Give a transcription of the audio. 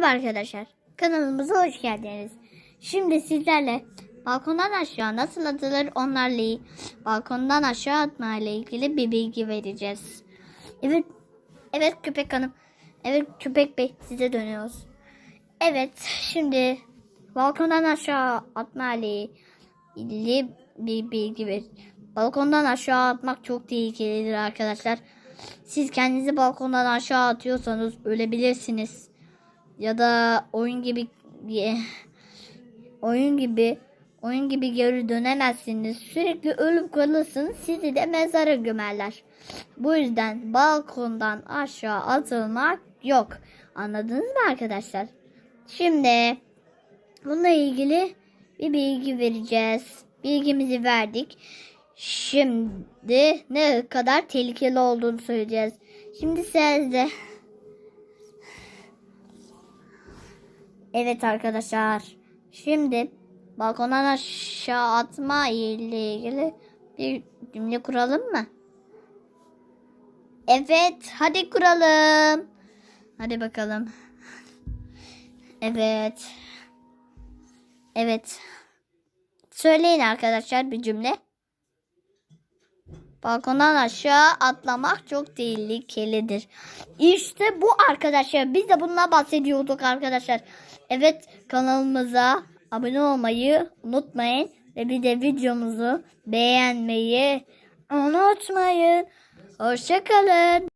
Merhaba arkadaşlar. Kanalımıza hoş geldiniz. Şimdi sizlerle balkondan aşağı nasıl atılır onlarla balkondan aşağı atma ile ilgili bir bilgi vereceğiz. Evet. Evet köpek hanım. Evet köpek bey size dönüyoruz. Evet şimdi balkondan aşağı atma ile ilgili bir bilgi ver. Balkondan aşağı atmak çok tehlikelidir arkadaşlar. Siz kendinizi balkondan aşağı atıyorsanız ölebilirsiniz. Ya da oyun gibi oyun gibi oyun gibi geri dönemezsiniz. Sürekli ölüp kalırsınız. Sizi de mezara gömerler. Bu yüzden balkondan aşağı atılmak yok. Anladınız mı arkadaşlar? Şimdi bununla ilgili bir bilgi vereceğiz. Bilgimizi verdik. Şimdi ne kadar tehlikeli olduğunu söyleyeceğiz. Şimdi sizde Evet arkadaşlar. Şimdi balkondan aşağı atma ile ilgili bir cümle kuralım mı? Evet, hadi kuralım. Hadi bakalım. Evet. Evet. Söyleyin arkadaşlar bir cümle. Balkondan aşağı atlamak çok tehlikelidir. İşte bu arkadaşlar. Biz de bununla bahsediyorduk arkadaşlar. Evet kanalımıza abone olmayı unutmayın. Ve bir de videomuzu beğenmeyi unutmayın. Hoşçakalın.